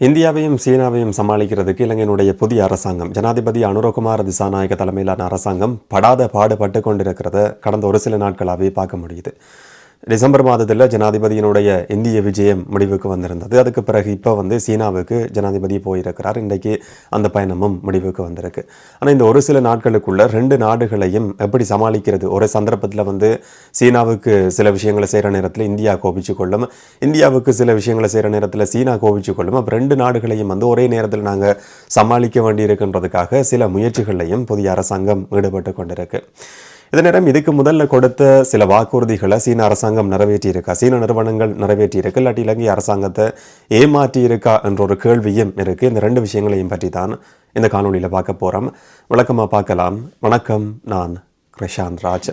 இந்தியாவையும் சீனாவையும் சமாளிக்கிறதுக்கு இலங்கையினுடைய புதிய அரசாங்கம் ஜனாதிபதி அனுரகுமார் திசாநாயக தலைமையிலான அரசாங்கம் படாத பாடுபட்டு கொண்டிருக்கிறத கடந்த ஒரு சில நாட்களாகவே பார்க்க முடியுது. டிசம்பர் மாதத்தில் ஜனாதிபதியினுடைய இந்திய விஜயம் முடிவுக்கு வந்திருந்தது. அதுக்கு பிறகு இப்போ வந்து சீனாவுக்கு ஜனாதிபதி போயிருக்கிறார். இன்றைக்கு அந்த பயணமும் முடிவுக்கு வந்திருக்கு. ஆனால் இந்த ஒரு சில நாட்களுக்குள்ள ரெண்டு நாடுகளையும் எப்படி சமாளிக்கிறது? ஒரு சந்தர்ப்பத்தில் வந்து சீனாவுக்கு சில விஷயங்களை செய்கிற நேரத்தில் இந்தியா கோபிச்சு கொள்ளும். இந்தியாவுக்கு சில விஷயங்களை செய்கிற நேரத்தில் சீனா கோபிச்சு கொள்ளும். அப்போ ரெண்டு நாடுகளையும் வந்து ஒரே நேரத்தில் நாங்கள் சமாளிக்க வேண்டியிருக்கின்றதுக்காக சில முயற்சிகளையும் புதிய அரசாங்கம் ஈடுபட்டு கொண்டிருக்கு. இதே நேரம் இதுக்கு முதல்ல கொடுத்த சில வாக்குறுதிகளை சீன அரசாங்கம் நிறைவேற்றியிருக்கா. சீன நிறுவனங்கள் நிறைவேற்றியிருக்கு. இல்லாட்டி இலங்கை அரசாங்கத்தை ஏமாற்றி இருக்கா என்ற ஒரு கேள்வியும் இருக்கு. இந்த ரெண்டு விஷயங்களையும் பற்றி தான் இந்த காணொலியில் பார்க்க போகிறோம் விளக்கமாக பார்க்கலாம். வணக்கம். நான் பிரசாந்த் ராஜ்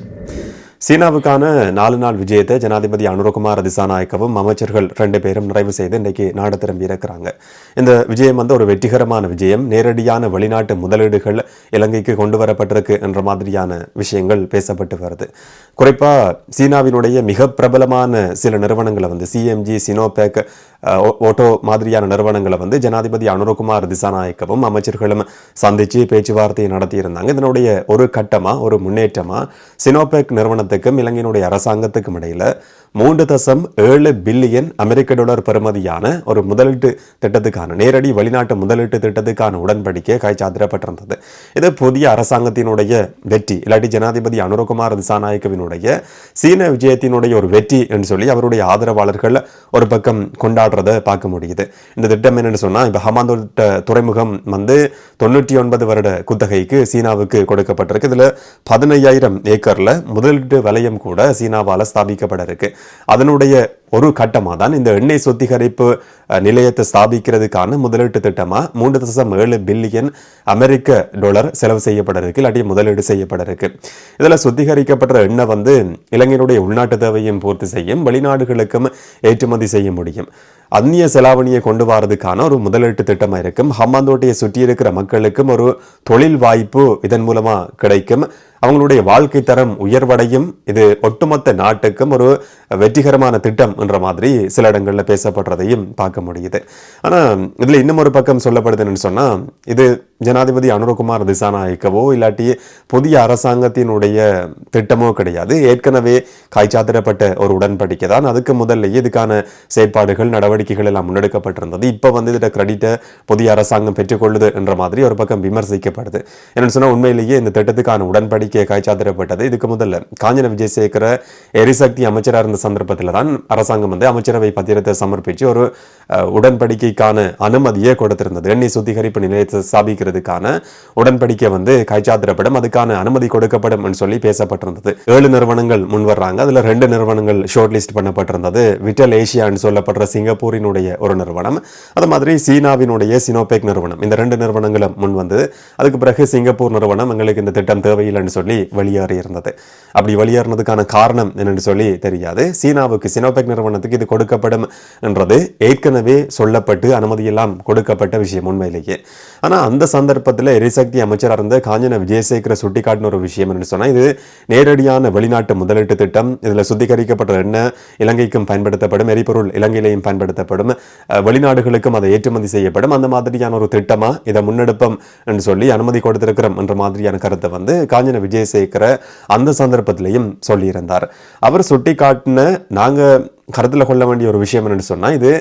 சீனாவுக்கான நாலு நாள் விஜயத்தை ஜனாதிபதி அனுரகுமார் திசாநாயக்கவும் அமைச்சர்கள் ரெண்டு பேரும் நிறைவு செய்து இன்றைக்கு நாடு திரும்பி இருக்கிறாங்க. இந்த விஜயம் வந்து ஒரு வெற்றிகரமான விஜயம். நேரடியான வெளிநாட்டு முதலீடுகள் இலங்கைக்கு கொண்டு வரப்பட்டிருக்கு என்ற மாதிரியான விஷயங்கள் பேசப்பட்டு வருது. குறிப்பாக சீனாவினுடைய மிக பிரபலமான சில நிறுவனங்களை வந்து சிஎம்ஜி சினோபேக் ஓட்டோ மாதிரியான நிறுவனங்களை வந்து ஜனாதிபதி அனுரகுமார் திசாநாயக்கவும் அமைச்சர்களும் சந்தித்து பேச்சுவார்த்தையை நடத்தியிருந்தாங்க. இதனுடைய ஒரு கட்டமாக ஒரு முன்னேற்றமாக சினோபேக் அரசாங்கத்துக்கும் இலங்கையினுடைய அரசாங்கத்துக்கும் இடையில் மூன்று தசம் ஏழு பில்லியன் அமெரிக்க டாலர் பெறுமதியான ஒரு முதலீட்டு திட்டத்துக்கான நேரடி வெளிநாட்டு முதலீட்டு திட்டத்துக்கான உடன்படிக்கை கைச்சாத்திரப்பட்டிருந்தது இது புதிய அரசாங்கத்தினுடைய வெற்றி இல்லாட்டி ஜனாதிபதி அனுரகுமார் திசாநாயக்கவினுடைய சீன விஜயத்தினுடைய ஒரு வெற்றி என்று சொல்லி அவருடைய ஆதரவாளர்கள் ஒரு பக்கம் கொண்டாடுறதை பார்க்க முடியுது. இந்த திட்டம் என்னன்னு சொன்னால் இப்போ ஹமாந்தோட்ட துறைமுகம் வந்து தொண்ணூற்றி ஒன்பது வருட குத்தகைக்கு சீனாவுக்கு கொடுக்கப்பட்டிருக்கு. இதில் பதினையாயிரம் ஏக்கரில் முதலீட்டு வலயம் கூட சீனாவால் ஸ்தாபிக்கப்பட இருக்கு. அதனுடைய ஒரு கட்டமாக தான் இந்த எண்ணெய் சுத்திகரிப்பு நிலையத்தை ஸ்தாபிக்கிறதுக்கான முதலீட்டு திட்டமாக மூன்று தசம் ஏழு பில்லியன் அமெரிக்க டாலர் செலவு செய்யப்பட இருக்கு இல்லாட்டி முதலீடு செய்யப்பட இருக்கு இதில் சுத்திகரிக்கப்பட்ட எண்ணெய் வந்து இலங்கையினுடைய உள்நாட்டு தேவையும் பூர்த்தி செய்யும் வெளிநாடுகளுக்கும் ஏற்றுமதி செய்ய முடியும். அந்நிய செலாவணியை கொண்டு வரதுக்கான ஒரு முதலீட்டு திட்டமாக இருக்கும். ஹம்மாந்தோட்டையை சுற்றி இருக்கிற மக்களுக்கும் ஒரு தொழில் வாய்ப்பு இதன் மூலமா கிடைக்கும். அவங்களுடைய வாழ்க்கை தரம் உயர்வடையும். இது ஒட்டுமொத்த நாட்டுக்கும் ஒரு வெற்றிகரமான திட்டம் என்ற மாதிரி சில இடங்களில் பேசப்படுறதையும் பார்க்க முடியுது. ஆனால் இதில் இன்னும் ஒரு பக்கம் சொல்லப்படுதுன்னு சொன்னால் இது ஜனாதிபதி அனுரகுமார் திசாநாயக்கவோ இல்லாட்டி புதிய அரசாங்கத்தினுடைய திட்டமோ கிடையாது. ஏற்கனவே காய்ச்சாத்திரப்பட்ட ஒரு உடன்படிக்கை தான். அதுக்கு முதல்ல இதுக்கான செயற்பாடுகள் நடவடிக்கைகள் எல்லாம் முன்னெடுக்கப்பட்டிருந்தது. இப்போ வந்து இதில் கிரெடிட்டை புதிய அரசாங்கம் பெற்றுக்கொள்ளுது என்ற மாதிரி ஒரு பக்கம் விமர்சிக்கப்படுது. என்னென்னு சொன்னால் உண்மையிலேயே இந்த திட்டத்துக்கான உடன்படிக்கை காய்ச்சாத்திரப்பட்டது இதுக்கு முதல்ல காஞ்சன விஜயசேகர எரிசக்தி அமைச்சராக இருந்த சந்தர்ப்பத்தில் தான் அரசாங்கம் வந்து அமைச்சரவை பத்திரத்தை சமர்ப்பித்து ஒரு உடன்படிக்கைக்கான அனுமதியை கொடுத்திருந்தது. எண்ணெய் சுத்திகரிப்பு நிலையத்தை ஸ்தாபிக்கிறதுக்கான உடன்படிக்கை வந்து கைச்சாத்திரப்படும். அதுக்கான அனுமதி கொடுக்கப்படும் என்று சொல்லி பேசப்பட்டிருந்தது. ஏழு நிறுவனங்கள் முன்வர்றாங்க அதில் அதுல ரெண்டு நிறுவனங்கள் ஷார்ட் லிஸ்ட் பண்ணப்பட்டிருந்தது. விட்டல் ஏஷியான்னு சொல்லப்படுற சிங்கப்பூரினுடைய ஒரு நிறுவனம். அது மாதிரி சீனாவினுடைய சினோபேக் நிறுவனம். இந்த ரெண்டு நிறுவனங்களும் முன் வந்தது. அதுக்கு பிறகு சிங்கப்பூர் நிறுவனம் எங்களுக்கு இந்த திட்டம் தேவையில்லைன்னு சொல்லி வெளியேறி இருந்தது அப்படி வெளியேறினதுக்கான காரணம் என்னன்னு சொல்லி தெரியாது. சீனாவுக்கு சினோபெக் நிறுவனத்துக்கு இது கொடுக்கப்படும் என்றது ஏற்கனவே சொல்லப்பட்டு அனுமதியெல்லாம் கொடுக்கப்பட்ட விஷயம் உண்மையிலேயே. ஆனால் அந்த சந்தர்ப்பத்தில் எரிசக்தி அமைச்சராக இருந்த காஞ்சன விஜயசேகர சுட்டிக்காட்டின ஒரு விஷயம் என்று சொன்னால் இது நேரடியான வெளிநாட்டு முதலீட்டு திட்டம். இதில் சுத்திகரிக்கப்பட்ட எண்ணெய் இலங்கைக்கும் பயன்படுத்தப்படும் எரிபொருள் இலங்கையிலையும் பயன்படுத்தப்படும் வெளிநாடுகளுக்கும் அதை ஏற்றுமதி செய்யப்படும் அந்த மாதிரியான ஒரு திட்டமாக இதை முன்னெடுப்போம் என்று சொல்லி அனுமதி கொடுத்திருக்கிறோம் என்ற மாதிரியான கருத்தை வந்து காஞ்சன விஜயசேகர அந்த சந்தர்ப்பத்திலையும் சொல்லியிருந்தார். அவர் சுட்டிக்காட்டின நாங்க கருத்தில் கொள்ள வேண்டிய ஒரு விஷயம் என்னென்னு சொன்னா இது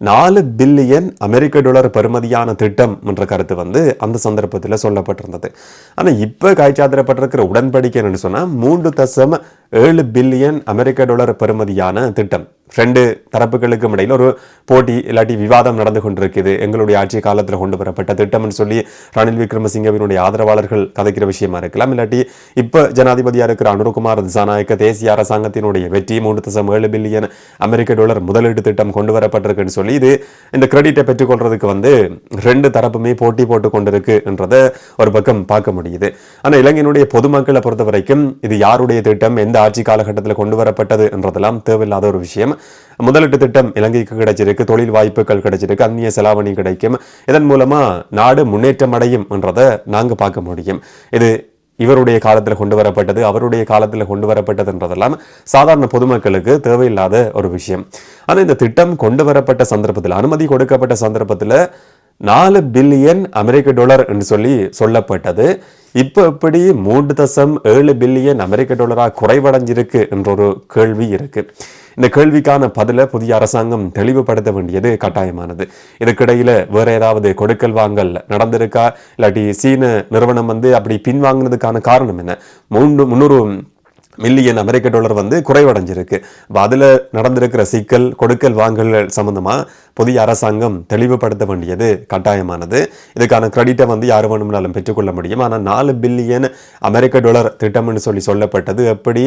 நாலு பில்லியன் அமெரிக்க டாலர் பெறுமதியான திட்டம் என்ற கருத்து வந்து அந்த சந்தர்ப்பத்தில் சொல்லப்பட்டிருந்தது. ஆனால் இப்போ காய்ச்சாத்திரப்பட்டிருக்கிற உடன்படிக்கை என்னன்னு சொன்னால் மூன்று தசம் ஏழு பில்லியன் அமெரிக்க டாலர் பெறுமதியான திட்டம். ரெண்டு தரப்புகளுக்கும் இடையில் ஒரு போட்டி இல்லாட்டி விவாதம் நடந்து கொண்டிருக்குது. எங்களுடைய ஆட்சி காலத்தில் கொண்டு வரப்பட்ட திட்டம்னு சொல்லி ரணில் விக்ரமசிங்கவினுடைய ஆதரவாளர்கள் கதைக்கிற விஷயமா இருக்கலாம். இல்லாட்டி இப்போ ஜனாதிபதியாக இருக்கிற அனுருகுமார் திசாநாயக்க தேசிய அரசாங்கத்தினுடைய வெற்றி மூன்று தசம் ஏழு பில்லியன் அமெரிக்க டாலர் முதலீட்டு திட்டம் கொண்டு வரப்பட்டிருக்குன்னு சொல்லி இது இந்த கிரெடிட்டை பெற்றுக்கொள்றதுக்கு வந்து ரெண்டு தரப்புமே போட்டி போட்டு கொண்டிருக்கு என்றதை ஒரு பக்கம் பார்க்க முடியுது. ஆனால் இலங்கையினுடைய பொதுமக்களை பொறுத்த வரைக்கும் இது யாருடைய திட்டம் எந்த ஆட்சி காலகட்டத்தில் கொண்டு வரப்பட்டது என்றதெல்லாம் தேவையில்லாத ஒரு விஷயம். முதலீட்டு திட்டம் இலங்கைக்கு கிடைச்சிருக்கு தொழில் வாய்ப்புகள் கிடைச்சிருக்கு அந்நிய செலாவணி கிடைக்கும். இதன் மூலமா நாடு முன்னேற்றம் அடையும் என்றதை நாங்க பார்க்க முடியும். இது இவருடைய காலத்தில் கொண்டு வரப்பட்டது அவருடைய காலத்தில் கொண்டு வரப்பட்டதுன்றதெல்லாம் சாதாரண பொதுமக்களுக்கு தேவையில்லாத ஒரு விஷயம். ஆனால் இந்த திட்டம் கொண்டு வரப்பட்ட சந்தர்ப்பத்தில் அனுமதி கொடுக்கப்பட்ட சந்தர்ப்பத்தில் நாலு பில்லியன் அமெரிக்க டாலர் என்று சொல்லி சொல்லப்பட்டது. இப்போ எப்படி மூன்று தசம் ஏழு பில்லியன் அமெரிக்க டாலரா குறைவடைஞ்சிருக்கு என்ற ஒரு கேள்வி இருக்கு. இந்த கேள்விக்கான பதிலை புதிய அரசாங்கம் தெளிவுபடுத்த வேண்டியது கட்டாயமானது. இதுக்கிடையில் வேற ஏதாவது கொடுக்கல் வாங்கல் நடந்திருக்கா? இல்லாட்டி சீன நிறுவனம் வந்து அப்படி பின்வாங்கினதுக்கான காரணம் என்ன? மூன்று முன்னூறு மில்லியன் அமெரிக்க டாலர் வந்து குறைவடைஞ்சிருக்கு. அப்ப அதில் நடந்திருக்கிற சிக்கல் கொடுக்கல் வாங்கல் சம்மந்தமாக புதிய அரசாங்கம் தெளிவுபடுத்த வேண்டியது கட்டாயமானது. இதுக்கான கிரெடிட்டை வந்து யார் வேணும்னாலும் பெற்றுக்கொள்ள முடியும். ஆனால் நாலு பில்லியன் அமெரிக்க டாலர் திட்டம்னு சொல்லி சொல்லப்பட்டது எப்படி?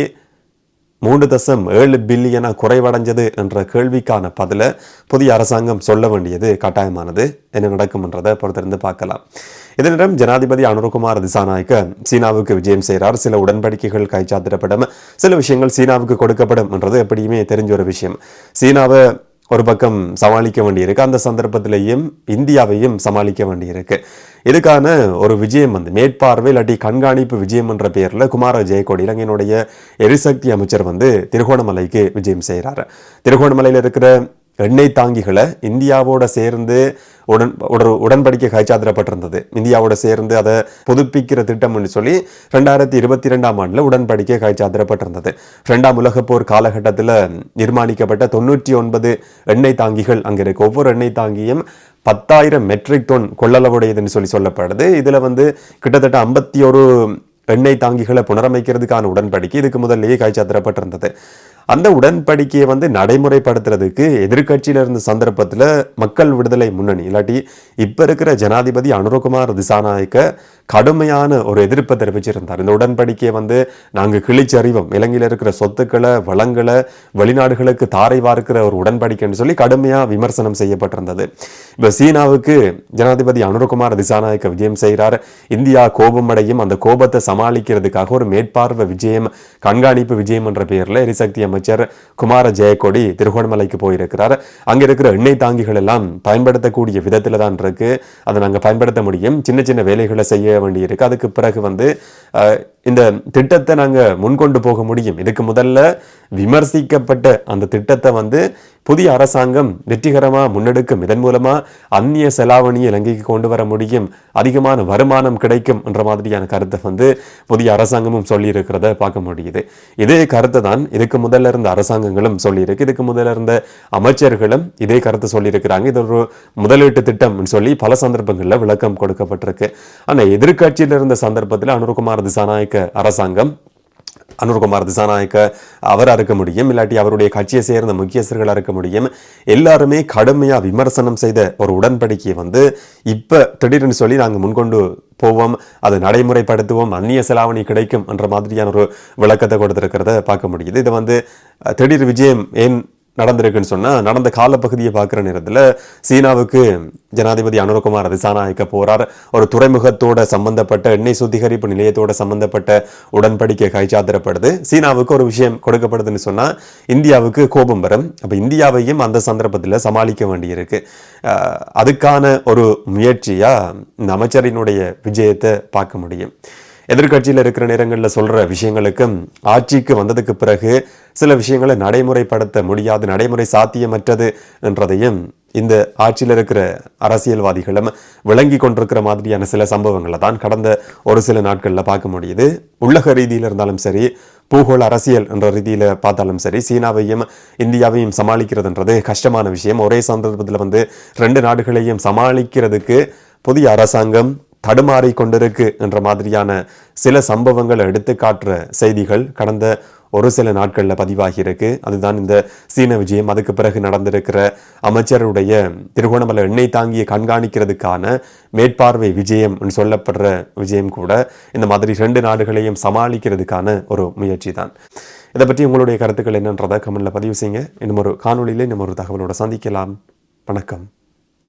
மூன்று தசம் ஏழு பில்லியன குறைவடைஞ்சது என்ற கேள்விக்கான பதில புதிய அரசாங்கம் சொல்ல வேண்டியது கட்டாயமானது. என்ன நடக்கும்ன்றதை பொறுத்திருந்து பார்க்கலாம். இதனிடம் ஜனாதிபதி அனுரகுமார் திசாநாயக்க சீனாவுக்கு விஜயம் செய்கிறார். சில உடன்படிக்கைகள் கைச்சாத்திடப்படும். சில விஷயங்கள் சீனாவுக்கு கொடுக்கப்படும் என்றது எப்படியுமே தெரிஞ்ச ஒரு விஷயம். சீனாவை ஒரு பக்கம் சமாளிக்க வேண்டியிருக்கு. அந்த சந்தர்ப்பத்திலேயும் இந்தியாவையும் சமாளிக்க வேண்டியிருக்கு. இதுக்கான ஒரு விஜயம் வந்து மேற்பார்வை இல்லாட்டி கண்காணிப்பு விஜயம் என்ற பெயரில் குமார ஜெயக்கோடி இலங்கையினுடைய எரிசக்தி அமைச்சர் வந்து திருகோணமலைக்கு விஜயம் செய்கிறார் திருகோணமலையில் இருக்கிற எண்ணெய் தாங்கிகளை இந்தியாவோட சேர்ந்து உடன் ஒரு உடன்படிக்கை கைச்சாத்திடப்பட்டிருந்தது. இந்தியாவோட சேர்ந்து அதை புதுப்பிக்கிற திட்டம்னு சொல்லி ரெண்டாயிரத்தி இருபத்தி ரெண்டாம் ஆண்டில் உடன்படிக்கை கைச்சாத்திடப்பட்டிருந்தது. ரெண்டாம் உலகப்போர் காலகட்டத்தில் நிர்மாணிக்கப்பட்ட தொண்ணூற்றி ஒன்பது எண்ணெய் தாங்கிகள் அங்கே இருக்கு. ஒவ்வொரு எண்ணெய் தாங்கியும் பத்தாயிரம் மெட்ரிக் டன் கொள்ளளவுடையதுன்னு சொல்லி சொல்லப்படுது. இதில் வந்து கிட்டத்தட்ட ஐம்பத்தி ஒரு எண்ணெய் தாங்கிகளை புனரமைக்கிறதுக்கான உடன்படிக்கை இதுக்கு முதல்லயே கைச்சாத்திடப்பட்டிருந்தது. அந்த உடன்படிக்கையை வந்து நடைமுறைப்படுத்துறதுக்கு எதிர்கட்சியில் இருந்த சந்தர்ப்பத்தில் மக்கள் விடுதலை முன்னணி இல்லாட்டி இப்போ இருக்கிற ஜனாதிபதி அனுரகுமார் திசாநாயக்க கடுமையான ஒரு எதிர்ப்பை தெரிவிச்சிருந்தார். இந்த உடன்படிக்கையை வந்து நாங்கள் கிழிச்சறிவோம். இலங்கையில் இருக்கிற சொத்துக்களை வளங்களை வெளிநாடுகளுக்கு தாரை வார்க்கிற ஒரு உடன்படிக்கைன்னு சொல்லி கடுமையாக விமர்சனம் செய்யப்பட்டிருந்தது. இப்போ சீனாவுக்கு ஜனாதிபதி அனுரகுமார் திசாநாயக்க விஜயம் செய்கிறார். இந்தியா கோபம் அடையும். அந்த கோபத்தை சமாளிக்கிறதுக்காக ஒரு மேற்பார்வை விஜயம் கண்காணிப்பு விஜயம் என்ற பெயரில் எரிசக்தி அமைச்சர் குமார ஜெயக்கொடி திருகோணமலைக்கு போயிருக்கிறார். அங்க இருக்கிற எண்ணெய் தாங்கிகள் எல்லாம் பயன்படுத்தக்கூடிய விதத்தில் தான் இருக்கு. அதை நாங்க பயன்படுத்த முடியும். சின்ன சின்ன வேலைகளை செய்ய வேண்டியிருக்கு. அதுக்கு பிறகு வந்து அஹ், இந்த திட்டத்தை நாங்கள் முன்கொண்டு போக முடியும். இதுக்கு முதல்ல விமர்சிக்கப்பட்ட அந்த திட்டத்தை வந்து புதிய அரசாங்கம் வெற்றிகரமாக முன்னெடுக்கும். இதன் மூலமாக அந்நிய செலாவணியை இலங்கைக்கு கொண்டு வர முடியும். அதிகமான வருமானம் கிடைக்கும் என்ற மாதிரியான கருத்தை வந்து புதிய அரசாங்கமும் சொல்லியிருக்கிறத பார்க்க முடியுது. இதே கருத்தை தான் இதுக்கு முதல்ல இருந்த அரசாங்கங்களும் சொல்லியிருக்கு. இதுக்கு முதல்ல இருந்த அமைச்சர்களும் இதே கருத்தை சொல்லியிருக்கிறாங்க. இது ஒரு முதலீட்டு திட்டம்னு சொல்லி பல சந்தர்ப்பங்களில் விளக்கம் கொடுக்கப்பட்டிருக்கு. ஆனால் எதிர்க்கட்சியில் இருந்த சந்தர்ப்பத்தில் அனுர்குமார் திசாநாயக்க அரசாங்கம் அனுர்குமார் திசாநாயக்க அவராக இருக்க முடியும் இல்லாட்டி அவருடைய கட்சியை சேர்ந்த முக்கியஸ்தர்களாக இருக்க முடியும். எல்லாருமே கடுமையா விமர்சனம் செய்த ஒரு உடன்படிக்கையை வந்து இப்ப திடீர்னு சொல்லி நாங்க முன்கொண்டு போவோம் அதை நடைமுறைப்படுத்துவோம் அந்நிய செலாவணி கிடைக்கும் என்ற மாதிரியான ஒரு விளக்கத்தை கொடுத்திருக்கிறத பார்க்க முடியுது. இதை வந்து திடீர் விஜயம் ஏன் நடந்திருக்குன்னு சொன்னா நடந்த காலப்பகுதியை பார்க்குற நேரத்தில் சீனாவுக்கு ஜனாதிபதி அனுரகுமார் திசாநாயக்க போகிறார் ஒரு துறைமுகத்தோட சம்பந்தப்பட்ட எண்ணெய் சுத்திகரிப்பு நிலையத்தோட சம்பந்தப்பட்ட உடன்படிக்கை கைச்சாத்திரப்படுது. சீனாவுக்கு ஒரு விஷயம் கொடுக்கப்படுதுன்னு சொன்னா இந்தியாவுக்கு கோபம் வரும். அப்போ இந்தியாவையும் அந்த சந்தர்ப்பத்துல சமாளிக்க வேண்டியிருக்கு. அதுக்கான ஒரு முயற்சியா இந்த அமைச்சரினுடைய விஜயத்தை பார்க்க முடியும். எதிர்க்கட்சியில் இருக்கிற நேரங்களில் சொல்கிற விஷயங்களுக்கும் ஆட்சிக்கு வந்ததுக்கு பிறகு சில விஷயங்களை நடைமுறைப்படுத்த முடியாது நடைமுறை சாத்தியமற்றது என்றதையும் இந்த ஆட்சியில் இருக்கிற அரசியல்வாதிகளும் விளங்கி கொண்டிருக்கிற மாதிரியான சில சம்பவங்களை தான் கடந்த ஒரு சில நாட்களில் பார்க்க முடியுது. உள்ளக ரீதியில் இருந்தாலும் சரி பூகோள அரசியல் என்ற ரீதியில் பார்த்தாலும் சரி சீனாவையும் இந்தியாவையும் சமாளிக்கிறதுன்றது கஷ்டமான விஷயம். ஒரே சந்தர்ப்பத்தில் வந்து ரெண்டு நாடுகளையும் சமாளிக்கிறதுக்கு புதிய அரசாங்கம் தடுமாறி கொண்டிருக்கு என்ற மாதிரியான சில சம்பவங்களை எடுத்து காட்டுற செய்திகள் கடந்த ஒரு சில நாட்களில் பதிவாகியிருக்கு. அதுதான் இந்த சீன விஜயம். அதுக்கு பிறகு நடந்திருக்கிற அமைச்சருடைய திருகோணமலை எண்ணெய் தாங்கிய கண்காணிக்கிறதுக்கான மேற்பார்வை விஜயம் சொல்லப்படுற விஜயம் கூட இந்த மாதிரி ரெண்டு நாடுகளையும் சமாளிக்கிறதுக்கான ஒரு முயற்சி தான் இதை பற்றி உங்களுடைய கருத்துக்கள் என்னன்றதை கமெண்ட்ல பதிவு செய்யுங்க. இன்னும் ஒரு காணொளியிலே இன்னும் ஒரு தகவலோட சந்திக்கலாம். வணக்கம்.